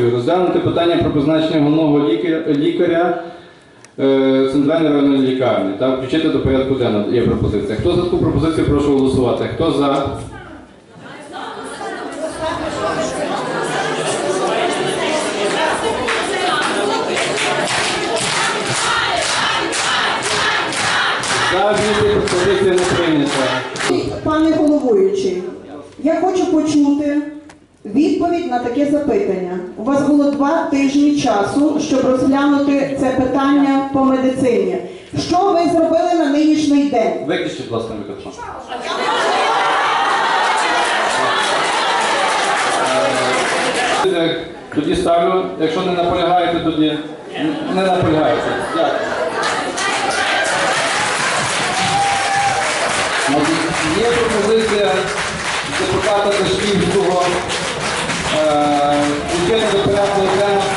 пропозицію розглянути питання про призначення головного лікаря, е, центральної районної лікарні та включити до порядку денного. Є пропозиція. Хто за таку пропозицію, прошу голосувати. Хто за? За пропозиція не прийнята. Пане головуючий, я хочу почути відповідь на таке запитання. У вас було два тижні часу, щоб розглянути це питання по медицині. Що ви зробили на нинішній день? Виключіть, будь ласка, мікрофон. Е, Тоді ставлю, якщо не наполягаєте, тоді не наполягаєте. Дякую. Є пропозиція депутата Дашківського до порядку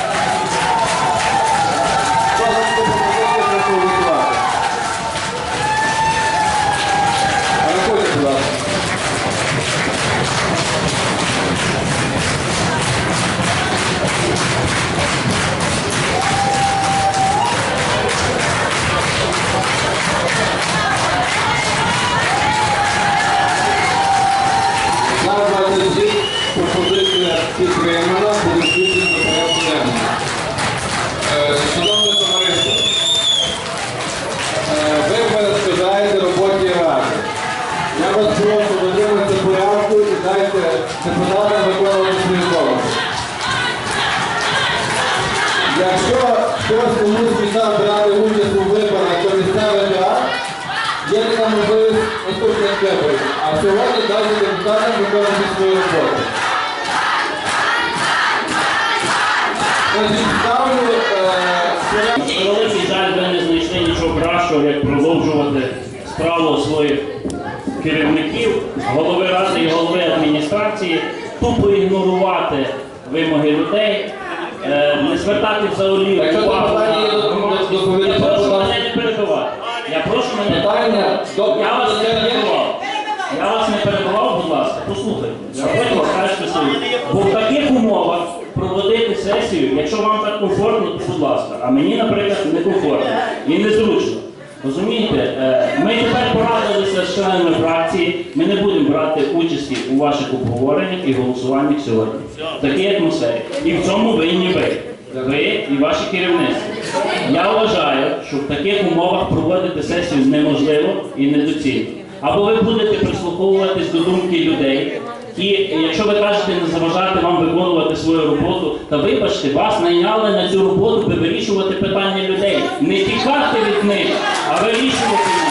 Якщо хтось комусь мішав брати участь у виборах до місцевих рад, є така можливість наступних виборів. А сьогодні дайте депутатам виконувати свою роботу. Великий жаль, ви не знайшли нічого кращого, як продовжувати справу своїх керівників, голови ради і голови адміністрації, тупо ігнорувати вимоги людей, е, не звертати взагалі Якщо увагу питання є на до- громадськість. до Я прошу мене не перебивати. Я прошу мене Питання до Я вас не перебивав. Я вас не перебивав, будь ласка, послухайте. Потім скажете свої. Бо в таких умовах проводити сесію, якщо вам так комфортно, то будь ласка. А мені, наприклад, не комфортно і незручно. Розумієте, Е, ми тепер порадилися з членами фракції, ми не будемо брати участі у ваших обговореннях і голосуваннях сьогодні. Такій атмосфері. І в цьому винні ви. Ви і ваше керівництво. Я вважаю, що в таких умовах проводити сесію неможливо і недоцільно. Або ви будете прислуховуватись до думки людей, і якщо ви кажете не заважати вам виконувати свою роботу, та вибачте, вас найняли на цю роботу, вирішувати питання людей. Не тікати від них, а вирішувати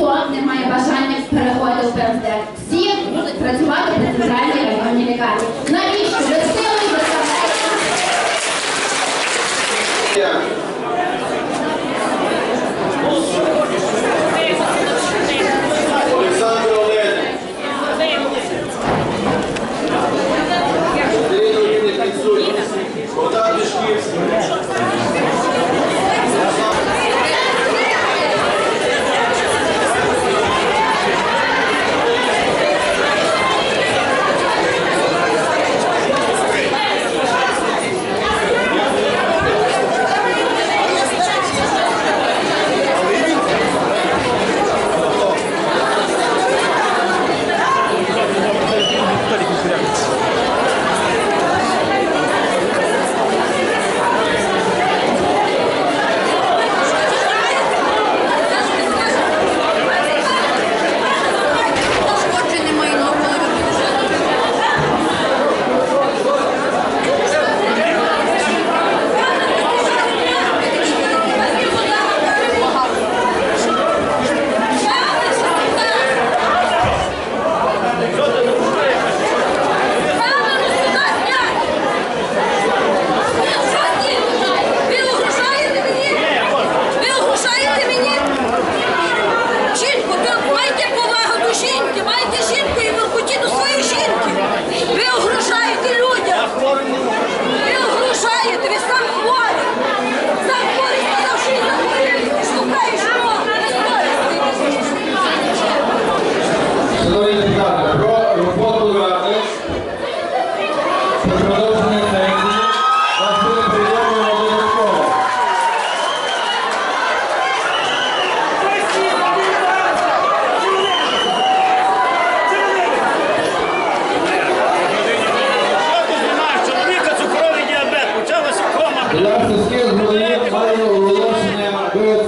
ніхто не має бажання переходити в ПМД. Всі будуть працювати на центральній районній лікарні.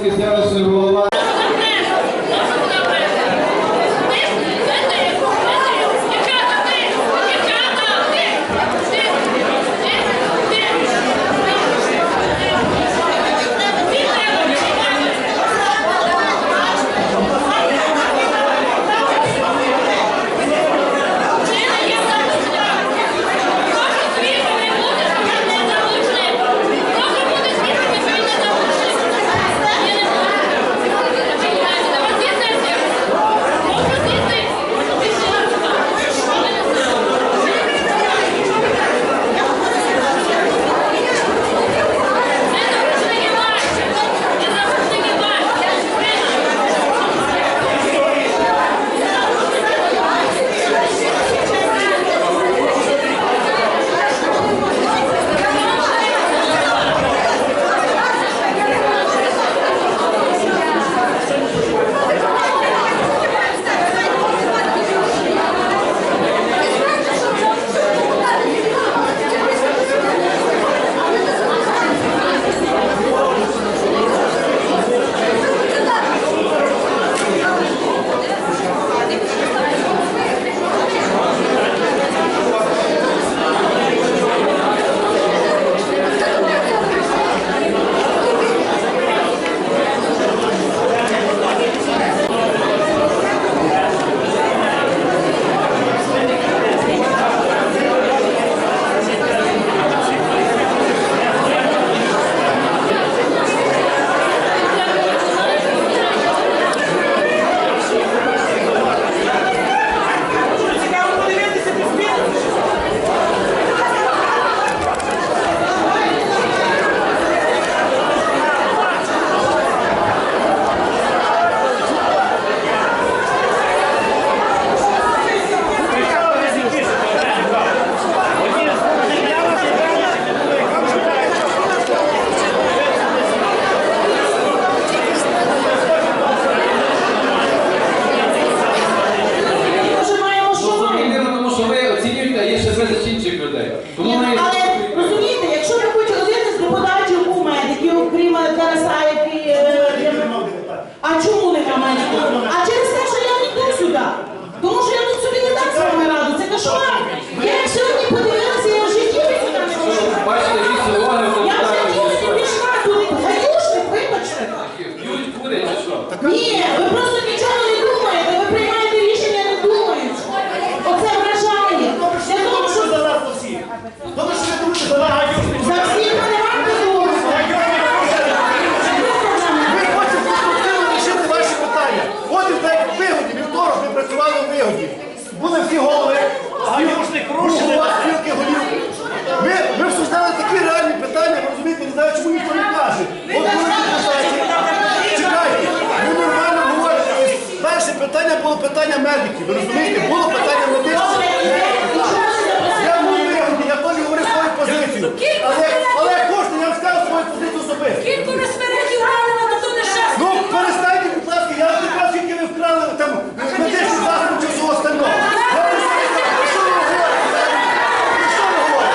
que delas Були всі голови, гадюшник рушили. Ми, ми обсуждали такі реальні питання, ви розумієте, не знаю, чому ніхто не каже. От коли питаєте. чекайте, ми нормально говоримо. Перше питання було питання медиків, ви розумієте? Було питання медичних. Я був в вигоді, я теж говорив свою позицію. Але, але кожен, я вам скажу свою позицію особисто. Кілько розпередів рано, то то не щастя. Ну, перестаньте, будь ласка, я не знаю, скільки ви вкрали там медичних засобів чи всього остального. Я перестаньте, про що ви говорите? Про що ви говорите?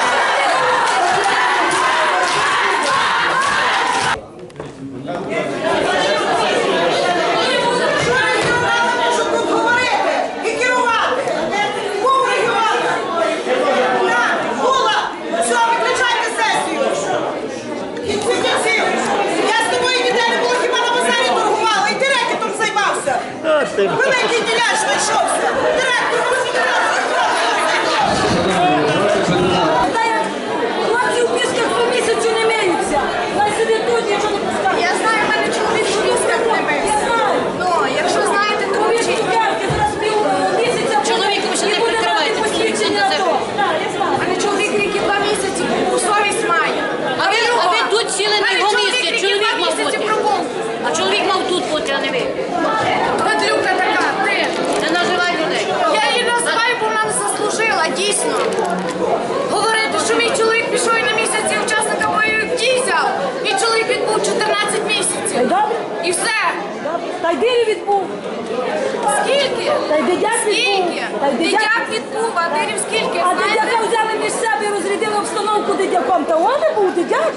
Щоб тут говорити і керувати. Був регіонал. Була. Все, виключайте сесію. Кінці кінців. Я з тобою ніде не було, хіба на базарі торгувала. І директором займався. Великий діляч знайшовся. Директор, великий діляч Та як хлопці в пісках по місяцю не миються. Най собі тут нічого не пускає. Я знаю, в мене чоловік в містах не мився. Ну, якщо знаєте, то Чоловік вчіть. цукерки зараз пів місяця. Чоловіком ще і не буде прикривайте, мати посвідчення це- АТО. Так, я знаю. У мене чоловік рік і два місяці совість має. А ви, а ви тут сіли на Навіть його чоловік місці, рік і чоловік два мав місяці бути. пробув. А чоловік мав тут бути, а не ви. Гадлюка така, ти. Не називай людей. Я її називаю, бо вона не заслужила, дійсно. Говорити, що мій чоловік пішов і на місяці учасника бойових дій взяв. Мій чоловік відбув 14 місяців. Добре? І все. Та й дирі відбув. Скільки? Та й дитяк відбув. Скільки? Та й дитяк Дитяк відбув, а дирів скільки? А дитяка взяли між себе і розрядили обстановку дитяком. Та он не був дитяк.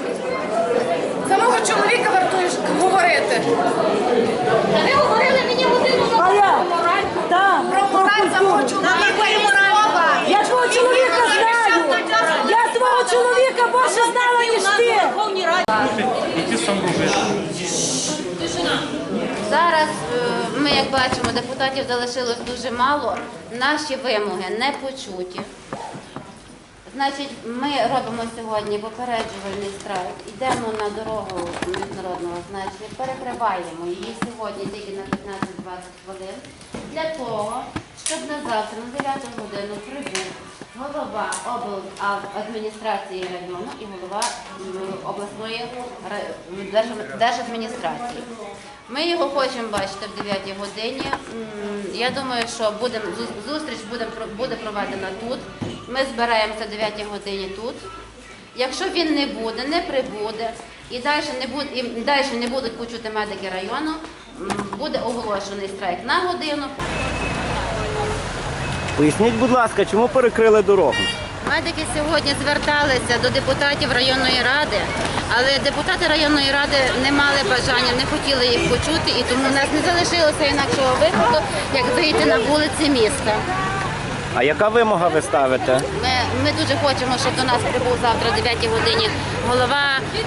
За мого чоловіка вартуєш говорити. Ви говорили мені годину А я? Так. Про мораль за мого чоловіка і слова. Я твого чоловіка знаю. Я твого чоловіка більше знала, ніж ти. Верховній Раді. Зараз е, ми, як бачимо, депутатів залишилось дуже мало. Наші вимоги не почуті. Значить, ми робимо сьогодні попереджувальний страйк, йдемо на дорогу міжнародного значення, перекриваємо її сьогодні тільки на 15-20 хвилин для того, щоб на завтра на 9 годину прибув голова обладміністрації району і голова обласної держадміністрації. Ми його хочемо бачити в 9 годині. Я думаю, що зустріч буде, проведена тут. Ми збираємося о 9 годині тут. Якщо він не буде, не прибуде і далі не будуть почути медики району, буде оголошений страйк на годину. Поясніть, будь ласка, чому перекрили дорогу? Медики сьогодні зверталися до депутатів районної ради, але депутати районної ради не мали бажання, не хотіли їх почути, і тому в нас не залишилося інакшого виходу, як вийти на вулиці міста. А яка вимога ви ставите? Ми, ми дуже хочемо, щоб до нас прибув завтра о 9 годині голова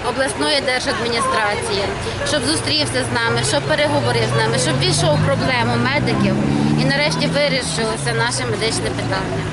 обласної держадміністрації, щоб зустрівся з нами, щоб переговорив з нами, щоб війшов проблему медиків і нарешті вирішилося наше медичне питання.